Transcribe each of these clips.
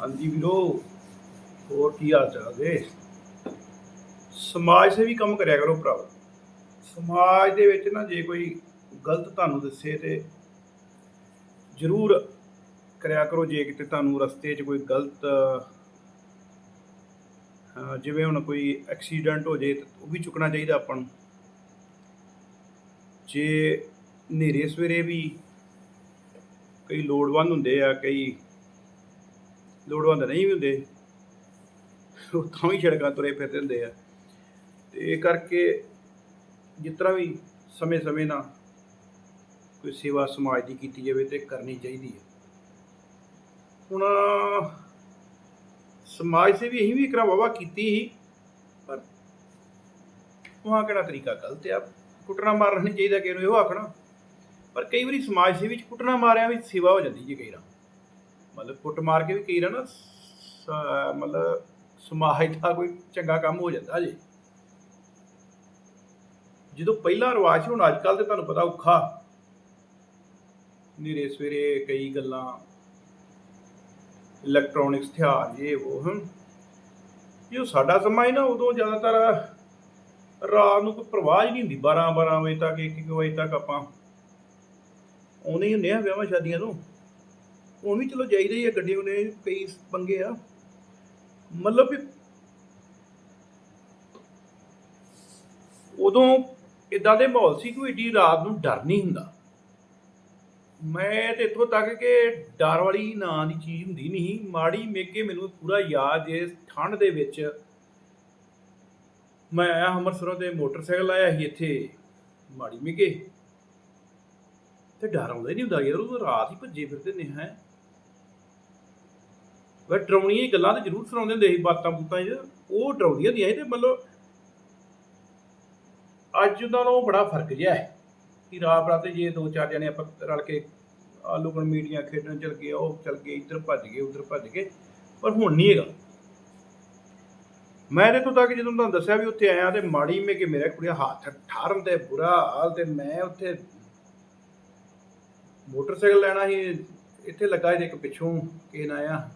ਹਾਂਜੀ ਵੀਰੋ, ਹੋਰ ਕੀ ਹਾਲ ਚਾਲ ਹੈ ਸਮਾਜ ਸੇਵੀ ਕੰਮ ਕਰਿਆ ਕਰੋ ਭਰਾਓ ਸਮਾਜ ਦੇ ਵਿੱਚ ਨਾ ਜੇ ਕੋਈ ਗਲਤ ਤੁਹਾਨੂੰ ਦੱਸੇ ਤੇ ਜ਼ਰੂਰ ਕਰਿਆ ਕਰੋ। ਜੇ ਕਿਤੇ ਤੁਹਾਨੂੰ ਰਸਤੇ 'ਚ ਕੋਈ ਗਲਤ ਜਿਵੇਂ ਹੁਣ ਕੋਈ ਐਕਸੀਡੈਂਟ ਹੋ ਜੇ, ਉਹ ਵੀ ਚੁੱਕਣਾ ਚਾਹੀਦਾ ਆਪਾਂ ਨੂੰ। ਜੇ ਹਨੇਰੇ ਸਵੇਰੇ ਵੀ ਕਈ ਲੋੜਵੰਦ ਹੁੰਦੇ ਆ, ਕਈ ਲੋੜਵੰਦ ਨਹੀਂ ਵੀ ਹੁੰਦੇ। ਉਹ ਤਾਂ ਵੀ ਸੜਕਾਂ ਤੁਰੇ ਫਿਰਦੇ ਹੁੰਦੇ ਆ। ਤੇ ਇਹ ਕਰਕੇ ਜਿਸ ਤਰ੍ਹਾਂ ਵੀ ਸਮੇਂ-ਸਮੇਂ ਨਾਲ ਕੋਈ ਸੇਵਾ ਸਮਾਜ ਦੀ ਕੀਤੀ ਜਾਵੇ ਤੇ ਕਰਨੀ ਚਾਹੀਦੀ ਹੈ ਹੁਣ ਸਮਾਜ ਸੇਵੀ ਅਸੀਂ ਵੀ ਇਕਰਾ ਵਾਵਾ ਕੀਤੀ ਸੀ, ਪਰ ਉਹ ਕਿਹੜਾ ਤਰੀਕਾ ਗਲਤ ਆ? ਕੁੱਟਣਾ ਮਾਰਨਾ ਨਹੀਂ ਚਾਹੀਦਾ ਕਿਸੇ ਨੂੰ, ਇਹੋ ਆਖਣਾ। ਪਰ ਕਈ ਵਾਰੀ ਸਮਾਜ ਸੇਵੀ ਚ ਕੁੱਟਣਾ ਮਾਰਿਆ ਵੀ ਸੇਵਾ ਹੋ ਜਾਂਦੀ ਜੀ ਕਈ ਵਾਰ। ਮਤਲਬ ਕੁੱਟ ਮਾਰ ਕੇ ਵੀ ਕਈ ਵਾਰ ਨਾ ਮਤਲਬ ਸਮਾਜ ਦਾ ਕੋਈ ਚੰਗਾ ਕੰਮ ਹੋ ਜਾਂਦਾ ਜੀ। ਜਦੋਂ ਪਹਿਲਾ ਰਿਵਾਜ ਸੀ, ਹੁਣ ਅੱਜ ਕੱਲ ਤੇ ਤੁਹਾਨੂੰ ਪਤਾ ਔਖਾ। ਨੇਰੇ ਸਵੇਰੇ ਕਈ ਗੱਲਾਂ ਇਲੈਕਟ੍ਰੋਨਿਕਸ ਹਥਿਆਰ ਇਹ ਉਹ ਹਨ ਜੋ ਸਾਡਾ ਸਮਾਂ ਹੀ ਨਾ, ਉਦੋਂ ਜ਼ਿਆਦਾਤਰ ਰਾਤ ਨੂੰ ਕੋਈ ਪ੍ਰਵਾਹ ਹੀ ਨਹੀਂ ਹੁੰਦੀ 12 12 ਵਜੇ ਤੱਕ 1 1 ਵਜੇ ਤੱਕ ਆਪਾਂ। ਆਉਂਦੇ ਹੀ ਹੁੰਦੇ ਆ ਵਿਆਹਾਂ ਸ਼ਾਦੀਆਂ ਨੂੰ ਹੁਣ ਵੀ ਚਲੋ ਜਾਈਦਾ ਹੀ ਆ ਗੱਡੀਆਂ ਉਹਨੇ ਕਈ ਪੰਗੇ ਆ। ਮਤਲਬ ਵੀ ਉਦੋਂ ਇਦਾਂ ਦੇ ਮਾਹੌਲ ਸੀ ਕਿ ਏਡੀ ਰਾਤ ਨੂੰ ਡਰ ਨਹੀਂ ਹੁੰਦਾ। ਮੈਂ ਤੇ ਇੱਥੋਂ ਤੱਕ ਕਿ ਡਰ ਵਾਲੀ ਨਾਂ ਦੀ ਚੀਜ਼ ਹੁੰਦੀ ਨਹੀਂ ਸੀ। ਮਾੜੀ ਮੇਗੇ ਮੈਨੂੰ ਪੂਰਾ ਯਾਦ ਹੈ ਠੰਡ ਦੇ ਵਿੱਚ ਮੈਂ ਆਇਆ ਅੰਮ੍ਰਿਤਸਰੋਂ ਤੇ ਮੋਟਰਸਾਈਕਲ ਆਇਆ ਸੀ ਇੱਥੇ, ਮਾੜੀ ਮੇਗੇ ਤੇ ਡਰ ਆਉਂਦਾ ਨਹੀਂ ਹੁੰਦਾ ਯਾਰ, ਉਹ ਰਾਤ ਹੀ ਭੱਜੇ ਫਿਰਦੇ ਨੇ, ਹੈ। ਵੇ ਡਰਾਉਣੀਆਂ ਗੱਲਾਂ ਤੇ ਜ਼ਰੂਰ ਸੁਣਾਉਂਦੇ ਹੁੰਦੇ ਸੀ ਬਾਤਾਂ ਬੂਤਾਂ 'ਚ ਉਹ ਡਰਾਉਂਦੀਆਂ ਦੀਆਂ ਸੀ ਤੇ ਮਤਲਬ ਅੱਜ ਦਾ ਨਾਲੋਂ ਬੜਾ ਫ਼ਰਕ ਜਿਹਾ ਹੈ ਕਿ ਰਾਤ ਬਰਾਤੇ ਜੇ ਦੋ ਚਾਰ ਜਣੇ ਆਪਾਂ ਰਲ ਕੇ ਆਲੂ ਗਣ ਖੇਡਣ ਚਲ ਗਏ, ਉਹ ਚਲ ਗਏ, ਇੱਧਰ ਭੱਜ ਗਏ, ਉੱਧਰ ਭੱਜ ਗਏ, ਪਰ ਹੁਣ ਨਹੀਂ ਹੈਗਾ। ਮੈਂ ਤੇ ਤੋਂ ਤੱਕ ਜਦੋਂ ਤੁਹਾਨੂੰ ਦੱਸਿਆ ਵੀ ਉੱਥੇ ਆਇਆ ਤੇ ਮਾੜੀ ਮੇ ਕਿ ਮੇਰੇ ਕੁੜੀਆ ਹੱਥ ਠਾਰਨ ਤੇ ਬੁਰਾ ਹਾਲ ਤੇ ਮੈਂ ਉੱਥੇ ਮੋਟਰਸਾਈਕਲ ਲੈਣਾ ਸੀ, ਇੱਥੇ ਲੱਗਾ ਸੀ ਇੱਕ ਪਿੱਛੋਂ ਕੇਨ ਆਇਆ।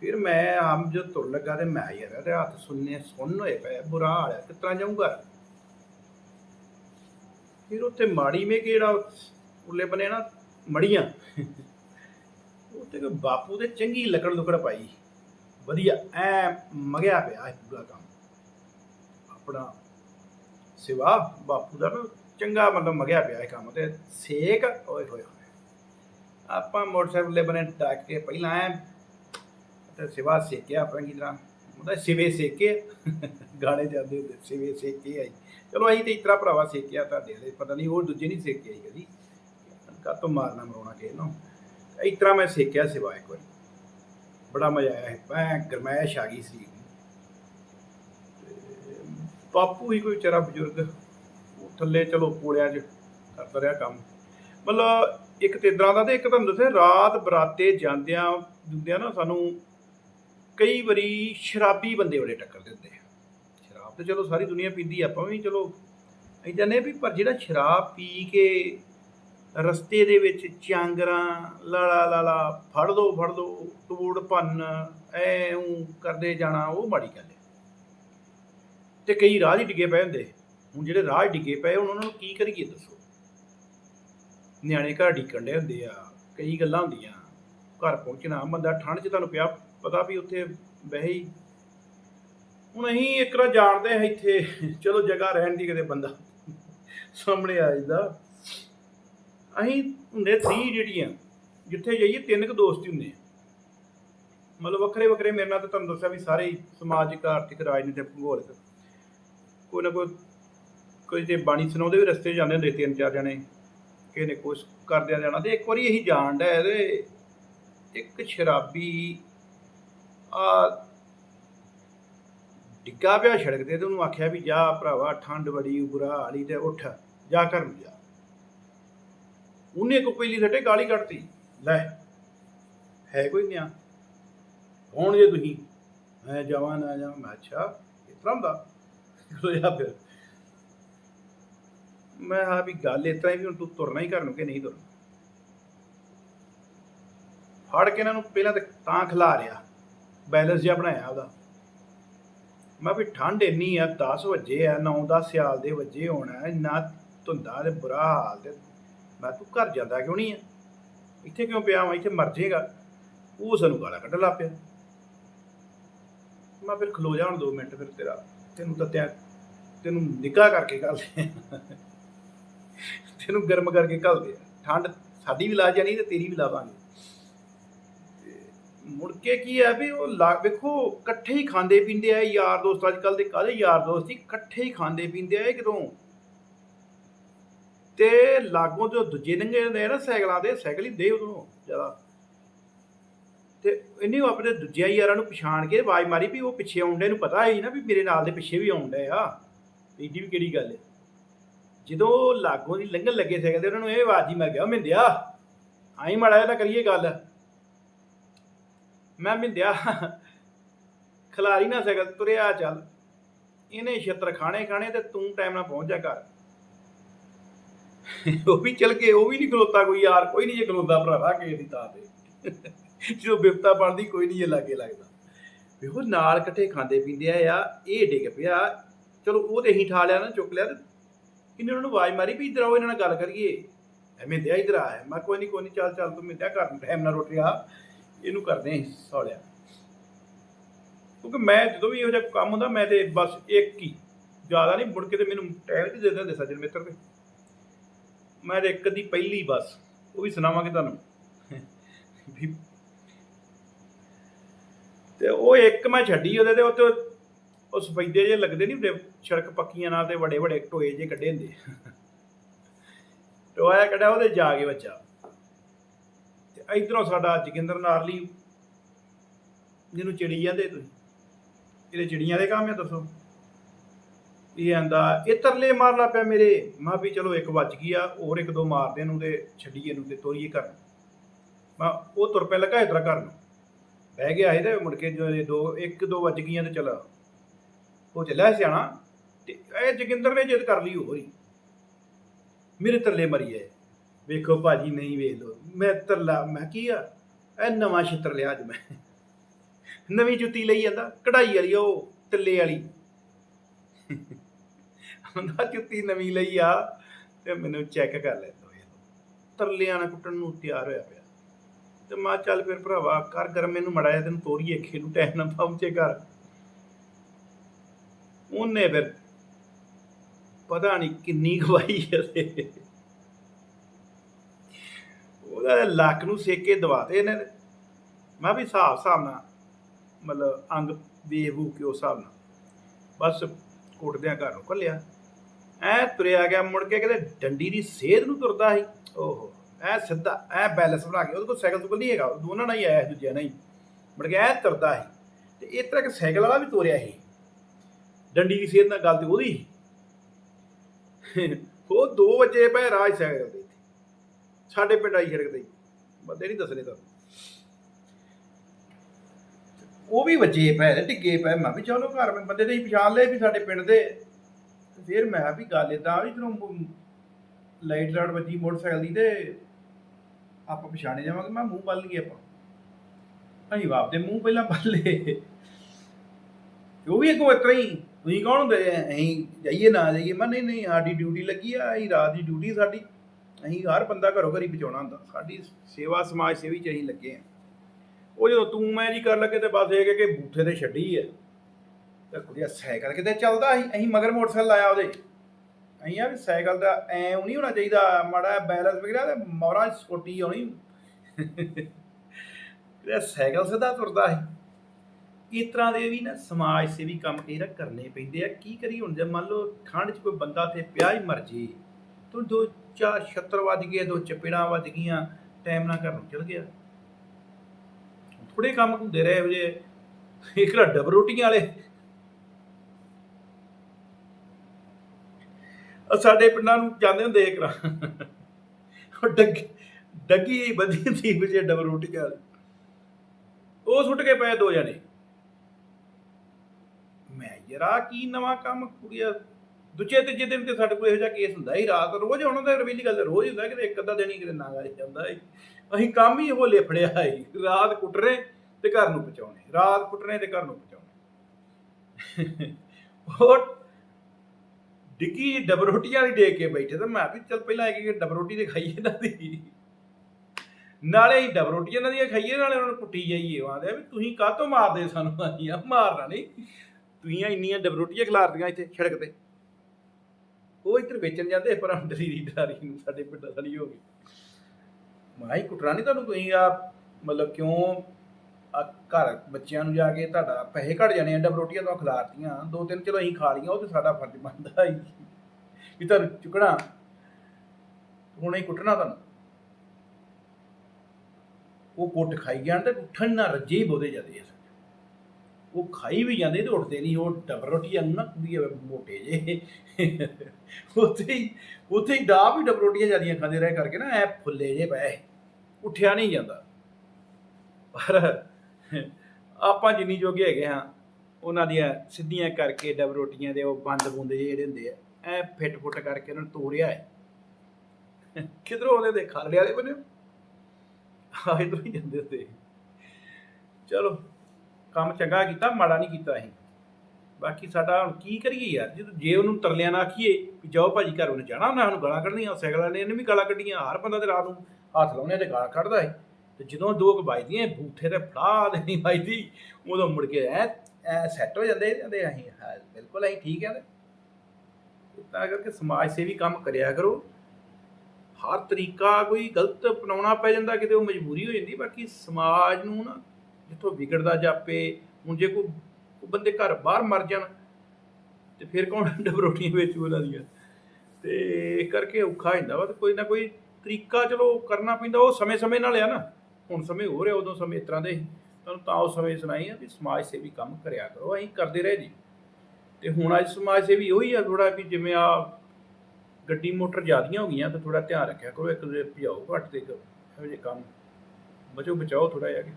ਫਿਰ ਮੈਂ ਆਮ ਜੋ ਤੁਰ ਲੱਗਾ ਤੇ ਮੈਂ ਯਾਰ ਤੇ ਹੱਥ ਸੁੰਨੇ ਸੁੰਨ ਹੋਏ ਪਏ ਬੁਰਾ ਹਾਲ ਹੈ ਕਿਸ ਤਰ੍ਹਾਂ ਜਾਊਂਗਾ? ਫਿਰ ਉੱਥੇ ਮਾੜੀ ਮੇ ਕਿਹੜਾ ਉੱਲੇ ਬਨੇ ਨਾ, ਮੜੀਆਂ। ਉੱਤੇ ਕੋਈ ਬਾਪੂ ਦੇ ਚੰਗੀ ਲੱਕੜ ਲੁਕੜ ਪਾਈ। ਵਧੀਆ, ਐ ਮਗਿਆ ਪਿਆ ਹੈ ਪੂਰਾ ਕੰਮ। ਆਪਣਾ ਸਿਵਾ ਬਾਪੂ ਦਾ ਨਾ ਚੰਗਾ ਮਤਲਬ ਮਗਿਆ ਪਿਆ ਇਹ ਕੰਮ ਤੇ ਸੇਕ, ਓਏ ਹੋਏ ਹੋਏ। ਆਪਾਂ ਮੋਟਰਸਾਈਕਲ ਦੇ ਬਨੇ ਡਾਕ ਕੇ ਪਹਿਲਾਂ ਐ ਤੇ ਸਿਵਾ ਸੇਕਿਆ ਆਪਾਂ ਕੀ ਤਰ੍ਹਾਂ ਉਹਦਾ ਸਿਵੇ ਸੇਕੇ। ਗਾਣੇ ਜਾਂਦੇ ਹੁੰਦੇ ਸਿਵੇ ਸੇਕੇ ਆਈ। ਚਲੋ ਅਸੀਂ ਤੇ ਇਤਰਾ ਭਰਾਵਾ ਸੇਕਿਆ ਤੁਹਾਡੇ ਵਾਲੇ, ਪਤਾ ਨਹੀਂ ਉਹ ਦੂਜੇ ਨਹੀਂ ਸੇਕੇ ਆਈ ਕਦੀ। ਕਾਤੋਂ ਮਾਰਨਾ ਮਰਾਉਣਾ ਕਿਸੇ ਨੂੰ? ਇਤਰਾ ਮੈਂ ਸੇਕਿਆ ਸਿਵਾ ਇੱਕ ਵਾਰੀ। ਬੜਾ ਮਜ਼ਾ ਆਇਆ ਹੈ ਮੈਂ ਗਰਮੈਸ਼ ਆ ਗਈ ਸੀ। ਬਾਪੂ ਹੀ ਕੋਈ ਵਿਚਾਰਾ ਬਜ਼ੁਰਗ। ਉਹ ਥੱਲੇ ਚਲੋ ਪੋਲਿਆਂ 'ਚ ਕਰਦਾ ਰਿਹਾ ਕੰਮ। ਮਤਲਬ ਇੱਕ ਤੇ ਇਦਾਂ ਦਾ ਤੇ ਇੱਕ ਤੁਹਾਨੂੰ ਦੱਸਿਆ ਰਾਤ ਬਰਾਤੇ ਜਾਂਦਿਆਂ ਦੁੰਦਿਆਂ ਨਾ ਸਾਨੂੰ ਕਈ ਵਾਰੀ ਸ਼ਰਾਬੀ ਬੰਦੇ ਬੜੇ ਟੱਕਰ ਦਿੰਦੇ ਆ। ਸ਼ਰਾਬ ਤੇ ਚਲੋ ਸਾਰੀ ਦੁਨੀਆ ਪੀਂਦੀ ਆਪਾਂ ਵੀ ਚਲੋ ਅਸੀਂ ਨੇ ਵੀ ਪਰ ਜਿਹੜਾ ਸ਼ਰਾਬ ਪੀ ਕੇ ਰਸਤੇ ਦੇ ਵਿੱਚ ਚਾਂਗਰਾਂ, ਲਾਲਾ ਲਾਲਾ, ਫੜ ਦੋ ਫੜ ਦੋ ਟੂੜ ਭੰਨ, ਐ ਉਂ ਕਰਦੇ ਜਾਣਾ, ਉਹ ਮਾੜੀ ਗੱਲ ਹੈ ਤੇ ਕਈ ਰਾਹ ਹੀ ਡਿੱਗੇ ਪਏ ਹੁੰਦੇ। ਹੁਣ ਜਿਹੜੇ ਰਾਹ ਡਿੱਗੇ ਪਏ, ਹੁਣ ਉਹਨਾਂ ਨੂੰ ਕੀ ਕਰੀਏ ਦੱਸੋ? ਨਿਆਣੇ ਘਰ ਡਿੱਕਣ ਦੇ ਹੁੰਦੇ ਆ, ਕਈ ਗੱਲਾਂ ਹੁੰਦੀਆਂ। ਘਰ ਪਹੁੰਚਣਾ, ਬੰਦਾ ਠੰਡ 'ਚ ਤੁਹਾਨੂੰ ਪਿਆ ਪਤਾ ਵੀ ਉੱਥੇ ਵੈਸੇ ਹੀ। ਹੁਣ ਅਸੀਂ ਇੱਕ ਵਾਰ ਜਾਣਦੇ ਹਾਂ ਇੱਥੇ, ਚਲੋ ਜਗ੍ਹਾ ਰਹਿਣ ਦੀ ਕਿਤੇ ਬੰਦਾ ਸਾਹਮਣੇ ਆ ਜਾਂਦਾ। ਅਸੀਂ ਹੁੰਦੇ 3 ਜਿਹੜੀਆਂ, ਜਿੱਥੇ ਜਾਈਏ ਤਿੰਨ ਕੁ ਦੋਸਤ ਹੀ ਹੁੰਦੇ ਆ। ਮਤਲਬ ਵੱਖਰੇ ਵੱਖਰੇ, ਮੇਰੇ ਨਾਲ ਤਾਂ ਤੁਹਾਨੂੰ ਦੱਸਿਆ ਵੀ ਸਾਰੇ ਹੀ ਸਮਾਜਿਕ, ਆਰਥਿਕ, ਰਾਜਨੀਤਿਕ, ਭੂਗੋਲਿਕ। ਕੋਈ ਨਾ ਕੋਈ ਕੋਈ ਤੇ ਬਾਣੀ ਸੁਣਾਉਂਦੇ ਵੀ ਰਸਤੇ ਜਾਂਦੇ ਹੁੰਦੇ ਤਿੰਨ ਚਾਰ ਜਣੇ, ਕਿਸੇ ਨੇ ਕੁਛ ਕਰਦਿਆਂ ਜਾਣਾ। ਤੇ ਇੱਕ ਵਾਰੀ ਅਸੀਂ ਜਾਣਦਾ ਡਏ ਇੱਕ ਸ਼ਰਾਬੀ ਡਿੱਗਾ ਪਿਆ ਸੜਕ ਤੇ ਤੇ ਉਹਨੂੰ ਆਖਿਆ ਵੀ ਜਾ ਭਰਾਵਾ, ਠੰਡ ਬੜੀ, ਬੁਰਾ ਹਾਲੀ ਤੇ ਉੱਠ, ਜਾ ਘਰ ਨੂੰ ਜਾ। ਉਹਨੇ ਕੋ ਪਹਿਲੀ ਸੱਟੇ ਗਾਲੀ ਕੱਢਤੀ। ਲੈ, ਹੈ ਕੋਈ ਨਿਆ? ਕੌਣ ਜੇ ਤੁਸੀਂ? ਮੈਂ ਜਾਵਾਂ, ਨਾ ਜਾਵਾਂ? ਮੈਂ ਅੱਛਾ, ਇਸ ਤਰ੍ਹਾਂ ਦਾ ਫਿਰ। ਮੈਂ ਆ ਵੀ ਗੱਲ ਇਸ ਤਰ੍ਹਾਂ ਹੀ ਵੀ ਹੁਣ ਤੂੰ ਤੁਰਨਾ ਹੀ ਘਰ ਨੂੰ ਕਿ ਨਹੀਂ ਤੁਰਨਾ? ਫੜ ਕੇ ਇਹਨਾਂ ਨੂੰ ਪਹਿਲਾਂ ਤਾਂ ਖਿਲਾ ਰਿਆ ਬੈਲੈਂਸ ਜਿਹਾ ਬਣਾਇਆ ਉਹਦਾ। ਮੈਂ ਵੀ ਠੰਡ ਇੰਨੀ ਆ 10 ਵਜੇ ਆ 9-10 ਸਿਆਲ ਦੇ ਵਜੇ ਹੋਣਾ, ਇੰਨਾ ਧੁੰਦਾ ਤੇ ਬੁਰਾ ਹਾਲ ਤੇ। ਮੈਂ ਤੂੰ ਘਰ ਜਾਂਦਾ ਕਿਉਂ ਨਹੀਂ ਆ? ਇੱਥੇ ਕਿਉਂ ਪਿਆ ਵਾਂ? ਇੱਥੇ ਮਰ ਜਾਏਗਾ ਉਹ ਸਾਨੂੰ ਗਾਲਾਂ ਕੱਢਣ ਲੱਗ ਪਿਆ। ਮੈਂ ਫਿਰ ਖਲੋ ਜਾ ਹੁਣ 2 ਮਿੰਟ ਫਿਰ ਤੇਰਾ। ਤੈਨੂੰ ਤਾਂ ਤੈਨੂੰ ਨਿੱਘਾ ਕਰਕੇ ਘੱਲਦੇ ਤੈਨੂੰ ਗਰਮ ਕਰਕੇ ਘੱਲਦੇ ਆ। ਠੰਡ ਸਾਡੀ ਵੀ ਲਾ ਜਾਣੀ ਤੇ ਤੇਰੀ ਵੀ ਲਾਵਾਂਗੇ। ਤੇ ਮੁੜ ਕੇ ਕੀ ਹੈ ਵੀ ਉਹ ਲਾ, ਵੇਖੋ, ਇਕੱਠੇ ਹੀ ਖਾਂਦੇ ਪੀਂਦੇ ਆ ਯਾਰ ਦੋਸਤ ਅੱਜ ਕੱਲ ਦੇ ਕਾਹਦੇ ਯਾਰ ਦੋਸਤ ਸੀ? ਇਕੱਠੇ ਹੀ ਖਾਂਦੇ ਪੀਂਦੇ ਆ, ਇਹ ਕਿਦੋਂ? ਤੇ ਲਾਗੋਂ ਜੋ ਦੂਜੇ ਨੰਗੇ ਹੁੰਦੇ ਆ ਨਾ ਸਾਈਕਲਾਂ ਦੇ ਸਾਈਕਲ ਹੀ ਦੇ ਉਦੋਂ, ਜ਼ਿਆਦਾ। ਤੇ ਇਹਨੇ ਉਹ ਆਪਣੇ ਦੂਜਿਆਂ ਯਾਰਾਂ ਨੂੰ ਪਛਾਣ ਕੇ ਆਵਾਜ਼ ਮਾਰੀ ਵੀ ਉਹ ਪਿੱਛੇ ਆਉਂਦੇ ਨੂੰ ਪਤਾ ਹੀ ਨਾ ਵੀ ਮੇਰੇ ਨਾਲ ਦੇ ਪਿੱਛੇ ਵੀ ਆਉਂਦੇ ਆ। ਏਡੀ ਵੀ ਕਿਹੜੀ ਗੱਲ ਹੈ? ਜਦੋਂ ਉਹ ਲਾਗੋਂ ਦੀ ਲੰਘਣ ਲੱਗੇ ਸਾਈਕਲ ਤੇ, ਉਹਨਾਂ ਨੂੰ ਇਹ ਆਵਾਜ਼ ਹੀ ਮਰ ਗਿਆ, ਉਹ ਮਿੰਦਿਆ ਆਈ ਮਾੜਾ ਜਿਹਾ ਕਰੀਏ ਗੱਲ। ਮੈਂ ਮਿੰਦਿਆ ਖਿਲਾਰੀ ਨਾ ਸਾਈਕਲ ਤੁਰਿਆ ਚੱਲ। ਇਹਨੇ ਛੱਤਰ ਖਾਣੇ ਖਾਣੇ ਤੇ ਤੂੰ ਟਾਈਮ ਨਾਲ ਪਹੁੰਚ ਜਾ ਕਰ ਉਹ ਵੀ ਚਲ ਗਏ, ਉਹ ਵੀ ਨਹੀਂ ਖਲੋਤਾ ਕੋਈ ਯਾਰ, ਕੋਈ ਨਹੀਂ ਜੇ ਖਲੋਤਾ ਭਰਾਵਾ ਕਿਸੇ ਦੀ ਤਾਂ ਤੇ। ਜਦੋਂ ਬਿਪਤਾ ਬਣਦੀ ਕੋਈ ਨਹੀਂ ਜੇ ਲਾਗੇ ਲੱਗਦਾ। ਵੇਖੋ ਨਾਲ ਇਕੱਠੇ ਖਾਂਦੇ ਪੀਂਦੇ ਆ ਆ ਇਹ ਡਿੱਗ ਪਿਆ। ਚਲੋ ਉਹ ਤੇ ਅਸੀਂ ਠਾ ਲਿਆ ਨਾ ਚੁੱਕ ਲਿਆ ਤੇ ਇਹਨੇ ਉਹਨਾਂ ਨੂੰ ਆਵਾਜ਼ ਮਾਰੀ ਵੀ ਇੱਧਰ ਆਓ, ਇਹਨਾਂ ਨਾਲ ਗੱਲ ਕਰੀਏ। ਐਵੇਂ ਦਿਆ ਇੱਧਰ ਆ। ਮੈਂ ਕੋਈ ਨਹੀਂ ਕੋਈ ਨਹੀਂ ਚੱਲ ਚੱਲ ਤੂੰ ਮਿੰਦਿਆ ਘਰ ਨੂੰ ਟਾਈਮ ਨਾਲ ਰੋਟੀ ਆ ਇਹਨੂੰ ਕਰਦੇ ਆਂ ਸੌਲਿਆ ਕਿਉਂਕਿ ਮੈਂ ਜਦੋਂ ਵੀ ਇਹੋ ਜਿਹਾ ਕੰਮ ਹੁੰਦਾ, ਮੈਂ ਤੇ ਬਸ ਇੱਕ ਹੀ, ਜ਼ਿਆਦਾ ਨਹੀਂ, ਮੁੜ ਕੇ ਤੇ ਮੈਨੂੰ ਟਾਈਮ ਨਹੀਂ ਦੇ ਦਿੰਦੇ ਸੱਜਣ ਮਿੱਤਰ ਦੇ ਮੈਂ ਤੇ ਇੱਕ ਦੀ ਪਹਿਲੀ ਬਸ, ਉਹ ਵੀ ਸੁਣਾਵਾਂਗੇ ਤੁਹਾਨੂੰ। ਤੇ ਉਹ ਇੱਕ ਮੈਂ ਛੱਡੀ ਉਹਦੇ ਤੇ ਉੱਤੇ ਉਹ ਸਫੈਦੇ ਜੇ ਲੱਗਦੇ ਨਹੀਂ ਹੁੰਦੇ, ਸੜਕ ਪੱਕੀਆਂ ਨਾਲ ਤੇ ਵੱਡੇ ਵੱਡੇ ਟੋਏ ਜੇ ਕੱਢੇ ਹੁੰਦੇ। ਟੋਇਆ ਕੱਢਿਆ, ਉਹਦੇ ਜਾ ਕੇ ਬੱਚਾ। ਇਧਰੋਂ ਸਾਡਾ ਜੋਗਿੰਦਰ ਨਾਰਲੀ ਜਿਹਨੂੰ ਚਿੜੀ ਜਾਂਦੇ ਤੁਸੀਂ, ਇਹਦੇ ਚਿੜੀਆਂ ਦੇ ਕੰਮ ਆ ਦੱਸੋ। ਇਹ ਆਂਦਾ, ਇਹ ਤਰਲੇ ਮਾਰ ਪਿਆ ਮੇਰੇ। ਮੈਂ ਵੀ ਚਲੋ ਇੱਕ ਵੱਜ ਗਈ ਆ, ਹੋਰ ਇੱਕ ਦੋ ਮਾਰਦੇ ਨੂੰ ਤੇ ਛੱਡੀਏ ਨੂੰ ਤੇ ਤੋਰੀਏ ਘਰ ਨੂੰ। ਮੈਂ ਉਹ ਤੁਰ ਪਿਆ ਲੱਗਾ ਇਤਰਾ ਘਰ ਨੂੰ। ਬਹਿ ਗਿਆ ਇਹਦੇ ਮੁੜ ਕੇ ਦੋ, ਇੱਕ ਦੋ ਵੱਜ ਗਈਆਂ ਤੇ ਚਲਾ ਉਹ ਚੱਲਿਆ ਸਿਆਣਾ। ਤੇ ਇਹ ਜੋਗਿੰਦਰ ਨੇ ਜਿੱਦ ਕਰ ਲਈ ਹੋਰ ਹੀ। ਮੇਰੇ ਤਰਲੇ ਮਰੀ ਮਰੀਏ ਵੇਖੋ ਭਾਜੀ, ਨਹੀਂ ਵੇਖ ਲੋ ਮੈਂ ਤਰਲਾ, ਮੈਂ ਕੀ ਆ? ਇਹ ਨਵਾਂ ਛਿੱਤਰ ਲਿਆ ਅੱਜ ਮੈਂ। ਨਵੀਂ ਜੁੱਤੀ ਲਈ ਜਾਂਦਾ, ਕਢਾਈ ਵਾਲੀ ਉਹ, ਤਿੱਲੇ ਵਾਲੀ। ਉਹਨਾਂ ਜੁੱਤੀ ਨਵੀਂ ਲਈ ਆ, ਤੇ ਮੈਨੂੰ ਚੈੱਕ ਕਰ ਲੈ ਦੋ ਤਰਲਿਆਂ ਨਾਲ ਕੁੱਟਣ ਨੂੰ ਤਿਆਰ ਹੋਇਆ ਪਿਆ। ਤੇ ਮੈਂ ਕਿਹਾ, ਚੱਲ ਫਿਰ ਭਰਾਵਾ, ਕਰ ਗਰਮ ਮੈਨੂੰ ਮੜਾ ਜਾ ਤੈਨੂੰ ਤੋਰੀਏ ਖੇਲੂ ਟਾਈਮ ਨਾ ਪਹੁੰਚੇ ਘਰ। ਉਹਨੇ ਫਿਰ, ਪਤਾ ਨਹੀਂ ਕਿੰਨੀ ਖਵਾਈ ਹੈ ਲੱਕ ਨੂੰ ਸੇਕੇ ਦਵਾਤੇ ਇਹਨੇ ਤੇ। ਮੈਂ ਵੀ ਹਿਸਾਬ ਹਿਸਾਬ ਨਾਲ, ਮਤਲਬ ਅੰਗ ਵੇਵੂ ਕਿ ਉਸ ਹਿਸਾਬ ਨਾਲ। ਬਸ ਕੁੱਟਦਿਆਂ ਘਰ ਨੂੰ ਘੱਲਿਆ। ਐ ਤੁਰਿਆ ਗਿਆ ਮੁੜ ਕੇ ਕਿਤੇ ਡੰਡੀ ਦੀ ਸੇਧ ਨੂੰ ਤੁਰਦਾ ਸੀ। ਓਹੋ, ਐ ਸਿੱਧਾ, ਐ ਬੈਲੈਂਸ ਬਣਾ ਕੇ, ਉਹਦੇ ਕੋਲ ਸਾਈਕਲ ਸੁਕਲ ਨਹੀਂ ਹੈਗਾ ਦੋਨਾਂ ਨਾਲ ਹੀ ਆਇਆ ਦੂਜਿਆਂ ਨਾਲ ਹੀ। ਮੁੜ ਕੇ ਐ ਤੁਰਦਾ ਸੀ ਤੇ ਇਸ ਤਰ੍ਹਾਂ ਕਿ ਸਾਈਕਲ ਵਾਲਾ ਵੀ ਤੁਰਿਆ ਸੀ। ਡੰਡੀ ਦੀ ਸੇਧ ਨਾਲ ਗੱਲ ਤੇ ਉਹਦੀ ਉਹ 2 ਵਜੇ ਪਏ ਰਾਜ ਸਾਈਕਲ ਸਾਡੇ ਪਿੰਡ ਆਈ ਸੜਕ ਤੇ ਬੰਦੇ ਨਹੀਂ ਦੱਸਣੇ ਤਾਂ। ਉਹ ਵੀ ਵੱਜੇ ਪਏ, ਡਿੱਗੇ ਪਏ। ਮੈਂ ਵੀ ਚਲੋ ਘਰ ਮੈਂ ਬੰਦੇ ਦੇ ਹੀ ਪਛਾਣ ਲਏ ਵੀ ਸਾਡੇ ਪਿੰਡ ਦੇ। ਤੇ ਫਿਰ ਮੈਂ ਕਿਹਾ ਵੀ ਗੱਲ ਇਦਾਂ ਵੀ ਜਦੋਂ ਲਾਈਟ ਰਾਡ ਵੱਜੀ ਮੋਟਰਸਾਈਕਲ ਦੀ ਤੇ ਆਪਾਂ ਪਛਾਣੇ ਜਾਵਾਂਗੇ। ਮੈਂ ਮੂੰਹ ਬੰਨ ਲਈਏ ਆਪਾਂ। ਅਸੀਂ ਬਾਪ ਦੇ ਮੂੰਹ ਪਹਿਲਾਂ ਬੰਨ ਲਏ। ਉਹ ਵੀ ਅੱਗੋਂ ਇਤਰਾ ਹੀ, ਤੁਸੀਂ ਕੌਣ ਹੁੰਦੇ? ਅਸੀਂ ਜਾਈਏ ਨਾ ਜਾਈਏ। ਮੈਂ ਨਹੀਂ ਨਹੀਂ, ਸਾਡੀ ਡਿਊਟੀ ਲੱਗੀ ਆ, ਅਸੀਂ ਰਾਤ ਦੀ ਡਿਊਟੀ ਸਾਡੀ। ਅਸੀਂ ਹਰ ਬੰਦਾ ਘਰੋਂ ਘਰੀ ਪਹੁੰਚਾਉਣਾ ਹੁੰਦਾ। ਸਾਡੀ ਸੇਵਾ ਸਮਾਜ ਸੇਵੀ ਚ ਅਸੀਂ ਲੱਗੇ ਆ ਉਹ ਜਦੋਂ ਤੂੰ ਮੈਂ ਜੀ ਕਰ ਲੱਗੇ ਤੇ ਬਸ ਇਹ ਕਿ- ਬੂਥੇ ਤੇ ਛੱਡੀ ਹੈ ਤਾਂ ਕੁੜੀਆ ਸਾਈਕਲ ਕਿਤੇ ਚੱਲਦਾ ਸੀ? ਅਸੀਂ ਮਗਰ ਮੋਟਰਸਾਈਕਲ ਲਾਇਆ ਉਹਦੇ। ਅਸੀਂ ਆ ਵੀ ਸਾਈਕਲ ਦਾ ਐ ਨਹੀਂ ਹੋਣਾ ਚਾਹੀਦਾ, ਮਾੜਾ ਬੈਲੈਂਸ ਵਗੈਰਾ ਤੇ ਮੌਰਾਂ 'ਚ ਸਕੋਟੀ ਆਉਣੀ। ਤੇ ਸਾਈਕਲ ਸਿੱਧਾ ਤੁਰਦਾ ਸੀ। ਇਸ ਤਰ੍ਹਾਂ ਦੇ ਵੀ ਨਾ ਸਮਾਜ ਸੇਵੀ ਕੰਮ ਕਿਹੜਾ ਕਰਨੇ ਪੈਂਦੇ ਆ। ਕੀ ਕਰੀ ਹੁਣ ਜੇ ਮੰਨ ਲਓ ਠੰਡ 'ਚ ਕੋਈ ਬੰਦਾ ਤੇ ਪਿਆ ਹੀ ਮਰ ਜੇ ਤੂੰ ਦੋ ਚਾਰ ਛੱਤਰ ਵੱਜ ਗਏ ਦੋ ਚਪੇੜਾਂ ਵੱਜ ਗਈਆਂ ਟਾਈਮ ਨਾਲ ਘਰ ਚਲ ਗਿਆ। ਥੋੜੇ ਕੰਮ ਹੁੰਦੇ ਰਹੇ ਇਹੋ ਜਿਹੇ। ਇੱਕ ਡਬ ਰੋਟੀਆਂ ਵਾਲੇ। ਸਾਡੇ ਪਿੰਡਾਂ ਨੂੰ ਜਾਂਦੇ ਹੁੰਦੇ ਇੱਕ ਰਾ ਉਹ ਡੱਗੀ ਬੰਦੀ ਹੁੰਦੀ ਵਿੱਚ ਡਬ ਰੋਟੀਆਂ ਵਾਲੀ। ਉਹ ਸੁੱਟ ਕੇ ਪਏ ਦੋ ਜਣੇ। ਮੈਂ ਯਾਰਾ ਕੀ ਨਵਾਂ ਕੰਮ ਕੁੜੀਆ ਦੂਜੇ ਤੀਜੇ ਦਿਨ ਤੇ ਸਾਡੇ ਕੋਲ ਇਹੋ ਜਿਹਾ ਕੇਸ ਹੁੰਦਾ ਹੀ ਰਾਤ ਰੋਜ਼ ਉਹਨਾਂ ਦਾ ਰਵੀਲੀ ਗੱਲ ਰੋਜ਼ ਹੀ ਹੁੰਦਾ ਕਿ ਇੱਕ ਅੱਧਾ ਦਿਨ ਹੀ ਕਿਤੇ ਨਾ ਗਾਇ ਜਾਂਦਾ ਹੈ ਅਸੀਂ ਕੰਮ ਹੀ ਉਹ ਲਿਫੜਿਆ ਹੈ ਰਾਤ ਕੁੱਟਰੇ ਤੇ ਘਰ ਨੂੰ ਪਹੁੰਚਾਉਣੇ, ਰਾਤ ਕੁੱਟਣੇ ਤੇ ਘਰ ਨੂੰ ਪਹੁੰਚਾਉਣੇ। ਹੋਰ ਡਿੱਗੀ ਡਬ ਰੋਟੀਆਂ ਨਹੀਂ ਦੇ ਕੇ ਬੈਠੇ ਤਾਂ ਮੈਂ ਵੀ ਚੱਲ ਪਹਿਲਾਂ ਇੱਕ ਡਬ ਰੋਟੀ ਤੇ ਖਾਈਏ ਇਹਨਾਂ ਦੀ। ਨਾਲੇ ਹੀ ਡਬ ਰੋਟੀਆਂ ਇਹਨਾਂ ਦੀਆਂ ਖਾਈਏ, ਨਾਲੇ ਉਹਨਾਂ ਨੂੰ ਕੁੱਟੀ ਜਾਈਏ, ਉਹ ਆਂਦੇ ਵੀ ਤੁਸੀਂ ਕਾਹਤੋਂ ਮਾਰਦੇ ਸਾਨੂੰ? ਆਈਆਂ ਮਾਰਨਾ ਨਹੀਂ। ਤੁਸੀਂ ਇੰਨੀਆਂ ਡਬ ਰੋਟੀਆਂ ਖਿਲਾਰਦੀਆਂ ਇੱਥੇ ਸੜਕ ਤੇ। ਉਹ ਇੱਧਰ ਵੇਚਣ ਜਾਂਦੇ, ਪਰ ਡਰੀਰੀ ਡਰਾਰੀ ਨੂੰ, ਸਾਡੇ ਪਿੰਡਾਂ ਸਾਡੀ ਹੋ ਗਈ ਮਾਈ ਕੁੱਟਣਾ ਨਹੀਂ ਤੁਹਾਨੂੰ ਤੁਸੀਂ? ਆ, ਮਤਲਬ ਕਿਉਂ? ਘਰ ਬੱਚਿਆਂ ਨੂੰ ਜਾ ਕੇ ਤੁਹਾਡਾ ਪੈਸੇ ਘਟ ਜਾਣੇ ਆ ਡਬ ਰੋਟੀਆਂ ਤੋਂ ਖਿਲਾਰਤੀਆਂ। ਦੋ ਤਿੰਨ ਚਲੋ ਅਸੀਂ ਖਾ ਲੀਆਂ ਉਹ ਤੇ ਸਾਡਾ ਫਰਜ਼ ਬਣਦਾ ਹੀ। ਵੀ ਤੁਹਾਨੂੰ ਚੁੱਕਣਾ। ਹੁਣ ਹੀ ਕੁੱਟਣਾ ਤੁਹਾਨੂੰ। ਉਹ ਕੁੱਟ ਖਾਈ ਜਾਣ ਤੇ ਉੱਠਣ ਨਾ ਰੱਜੇ ਹੀ ਬਹੁਤੇ ਜਾਂਦੇ ਆ ਉਹ ਖਾਈ ਵੀ ਜਾਂਦੇ ਤੇ ਉੱਠਦੇ ਨਹੀਂ, ਉਹ ਡਬ ਰੋਟੀਆਂ ਨਾ ਕੁੜੀ ਮੋਟੇ ਜੇ। ਉੱਥੇ ਹੀ ਉੱਥੇ ਹੀ ਡਾਹ ਵੀ ਡਬ ਰੋਟੀਆਂ ਜਿਆਦੀਆਂ ਖਾਂਦੇ ਰਹੇ ਕਰਕੇ ਨਾ, ਐ ਫੁੱਲੇ ਜੇ ਪਏ। ਉੱਠਿਆ ਨਹੀਂ ਜਾਂਦਾ। ਪਰ ਆਪਾਂ ਜਿੰਨੀ ਜੋਗੇ ਹੈਗੇ ਹਾਂ, ਉਹਨਾਂ ਦੀਆਂ ਸਿੱਧੀਆਂ ਕਰਕੇ ਡਬ ਰੋਟੀਆਂ ਦੇ ਉਹ ਬੰਦ ਬੁੰਦ ਜਿਹੜੇ ਹੁੰਦੇ ਆ, ਐ ਫਿੱਟ ਫੁੱਟ ਕਰਕੇ ਉਹਨਾਂ ਨੂੰ ਤੋੜਿਆ ਹੈ। ਕਿਧਰੋਂ ਉਹਦੇ ਦੇ ਖਾਲੇ ਵਾਲੇ ਬਣੇ ਆਏ ਤੋਂ ਹੀ ਜਾਂਦੇ ਹੁੰਦੇ। ਚਲੋ। ਕੰਮ ਚੰਗਾ ਕੀਤਾ, ਮਾੜਾ ਨਹੀਂ ਕੀਤਾ ਅਸੀਂ। ਬਾਕੀ ਸਾਡਾ ਹੁਣ ਕੀ ਕਰੀਏ ਯਾਰ ਜੇ ਜੇ ਉਹਨੂੰ ਤਰਲਿਆਂ ਨਾ ਆਖੀਏ ਵੀ ਜਾਓ ਭਾਜੀ ਘਰ ਉਹਨੇ ਜਾਣਾ, ਉਹਨਾਂ ਸਾਨੂੰ ਗਾਲਾਂ ਕੱਢਣੀਆਂ ਸਾਈਕਲ ਵਾਲੇ ਨੇ ਵੀ ਗਾਲਾਂ ਕੱਢੀਆਂ, ਹਰ ਬੰਦਾ ਤੇ ਰਾਤ ਨੂੰ ਹੱਥ ਲਾਉਣੇ ਤੇ ਗਾਲਾਂ ਕੱਢਦਾ ਹੈ ਤੇ ਜਦੋਂ ਦੋ ਕੁ ਵੱਜਦੀਆਂ ਬੂਠੇ ਤੇ ਫੜਾ ਦੇਣੀ ਵੱਜਦੀ, ਉਦੋਂ ਮੁੜ ਕੇ ਐ ਐ ਸੈੱਟ ਹੋ ਜਾਂਦੇ ਜਾਂਦੇ ਅਸੀਂ, ਹਾਂ, ਬਿਲਕੁਲ ਅਸੀਂ ਠੀਕ ਹੈ ਤਾਂ ਕਰਕੇ ਸਮਾਜ ਸੇਵੀ ਕੰਮ ਕਰਿਆ ਕਰੋ। ਹਰ ਤਰੀਕਾ ਕੋਈ ਗਲਤ ਅਪਣਾਉਣਾ ਪੈ ਜਾਂਦਾ, ਕਿਤੇ ਉਹ ਮਜਬੂਰੀ ਹੋ ਜਾਂਦੀ, ਬਾਕੀ ਸਮਾਜ ਨੂੰ ਨਾ ਜਿੱਥੋਂ ਵਿਗੜਦਾ ਜਾਪੇ, ਹੁਣ ਜੇ ਕੋਈ ਬੰਦੇ ਘਰ ਬਾਹਰ ਮਰ ਜਾਣ, ਤੇ ਫਿਰ ਕੌਣ ਡਬਰੋਟੀਆਂ ਵੇਚੂ ਉਹਨਾਂ ਦੀਆਂ? ਤੇ ਇਹ ਕਰਕੇ ਔਖਾ ਹੁੰਦਾ ਵਾ, ਤੇ ਕੋਈ ਨਾ ਕੋਈ ਤਰੀਕਾ ਚਲੋ ਕਰਨਾ ਪੈਂਦਾ, ਉਹ ਸਮੇਂ-ਸਮੇਂ ਨਾਲ ਆ ਨਾ। ਹੁਣ ਸਮੇਂ ਹੋ ਰਿਹਾ, ਉਦੋਂ ਸਮੇਂ ਇਸ ਤਰ੍ਹਾਂ ਦੇ ਸੀ। ਤੁਹਾਨੂੰ ਤਾਂ ਉਸ ਸਮੇਂ ਸੁਣਾਈ ਆ ਵੀ ਸਮਾਜ ਸੇਵੀ ਕੰਮ ਕਰਿਆ ਕਰੋ, ਅਸੀਂ ਕਰਦੇ ਰਹੇ ਜੀ। ਤੇ ਹੁਣ ਅੱਜ ਸਮਾਜ ਸੇਵੀ ਉਹੀ ਆ ਥੋੜਾ ਵੀ ਜਿਵੇਂ ਆ ਗੱਡੀ ਮੋਟਰ ਜ਼ਿਆਦੀਆਂ ਹੋ ਗਈਆਂ, ਤਾਂ ਥੋੜਾ ਧਿਆਨ ਰੱਖਿਆ ਕਰੋ, ਇੱਕ ਦੂਜੇ ਭਜਾਓ, ਘੱਟ ਦੇ ਕਰੋ। ਇਹੋ ਜਿਹੇ ਕੰਮ। ਬਚੋ, ਬਚਾਓ ਥੋੜਾ ਜਿਹਾ ਕਿ